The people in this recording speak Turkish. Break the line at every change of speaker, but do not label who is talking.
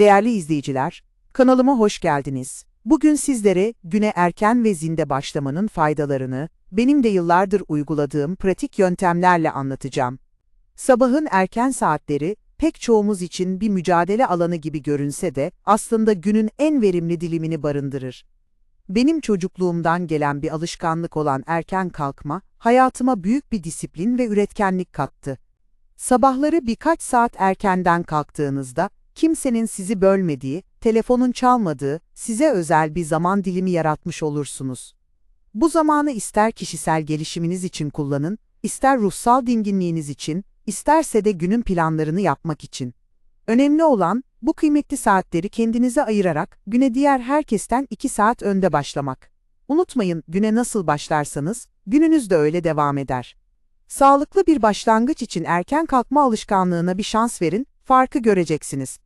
Değerli izleyiciler, kanalıma hoş geldiniz. Bugün sizlere güne erken ve zinde başlamanın faydalarını, benim de yıllardır uyguladığım pratik yöntemlerle anlatacağım. Sabahın erken saatleri, pek çoğumuz için bir mücadele alanı gibi görünse de aslında günün en verimli dilimini barındırır. Benim çocukluğumdan gelen bir alışkanlık olan erken kalkma, hayatıma büyük bir disiplin ve üretkenlik kattı. Sabahları birkaç saat erkenden kalktığınızda, kimsenin sizi bölmediği, telefonun çalmadığı, size özel bir zaman dilimi yaratmış olursunuz. Bu zamanı ister kişisel gelişiminiz için kullanın, ister ruhsal dinginliğiniz için, isterse de günün planlarını yapmak için. Önemli olan, bu kıymetli saatleri kendinize ayırarak güne diğer herkesten 2 saat önde başlamak. Unutmayın, güne nasıl başlarsanız, gününüz de öyle devam eder. Sağlıklı bir başlangıç için erken kalkma alışkanlığına bir şans verin, farkı göreceksiniz.